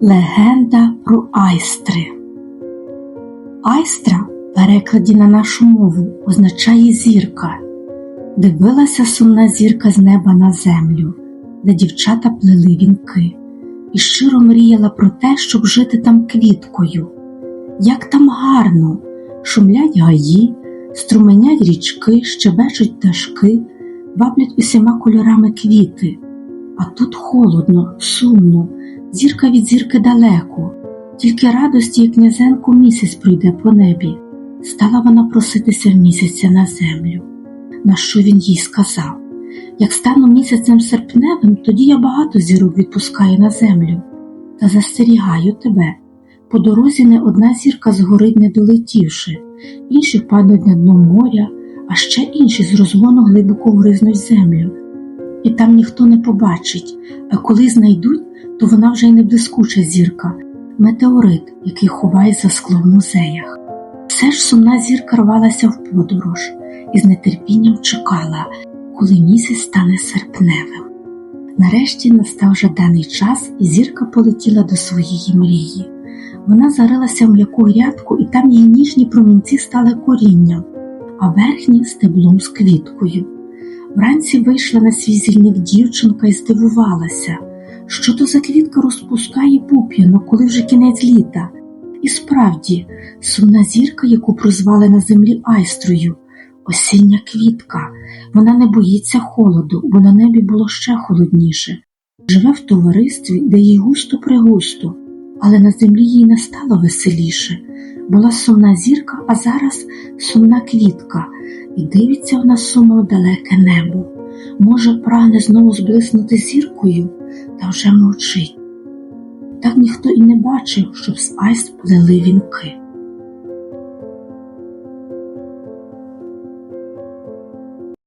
Легенда про айстри. Айстра, в перекладі на нашу мову, означає зірка. Дивилася сумна зірка з неба на землю, де дівчата плели вінки, і щиро мріяла про те, щоб жити там квіткою. Як там гарно, шумлять гаї, струменять річки, щебечуть пташки, ваблять усіма кольорами квіти. А тут холодно, сумно, зірка від зірки далеко, тільки радості і князенку місяць пройде по небі. Стала вона проситися місяця на землю. На що він їй сказав? Як стану місяцем серпневим, тоді я багато зірок відпускаю на землю. Та застерігаю тебе. По дорозі не одна зірка згорить, не долетівши, інші впадуть на дно моря, а ще інші з розгону глибоко вгризнуть в землю. І там ніхто не побачить, а коли знайдуть, то вона вже й не блискуча зірка, метеорит, який ховає за скло в музеях. Все ж сумна зірка рвалася в подорож і з нетерпінням чекала, коли місяць стане серпневим. Нарешті настав жаданий час, і зірка полетіла до своєї мрії. Вона зарилася в м'яку грядку, і там її ніжні промінці стали корінням, а верхні стеблом з квіткою. Вранці вийшла на свій зільник дівчинка і здивувалася, що то за квітка розпускає пуп'яно, коли вже кінець літа. І справді, сумна зірка, яку прозвали на землі айстрою, осіння квітка, вона не боїться холоду, бо на небі було ще холодніше. Живе в товаристві, де їй густо пригусто, але на землі їй не стало веселіше. Була сумна зірка, а зараз сумна квітка, і дивиться вона сумно в далеке небо. Може, прагне знову зблиснути зіркою, та вже мовчить. Так ніхто і не бачив, щоб з айс плели вінки.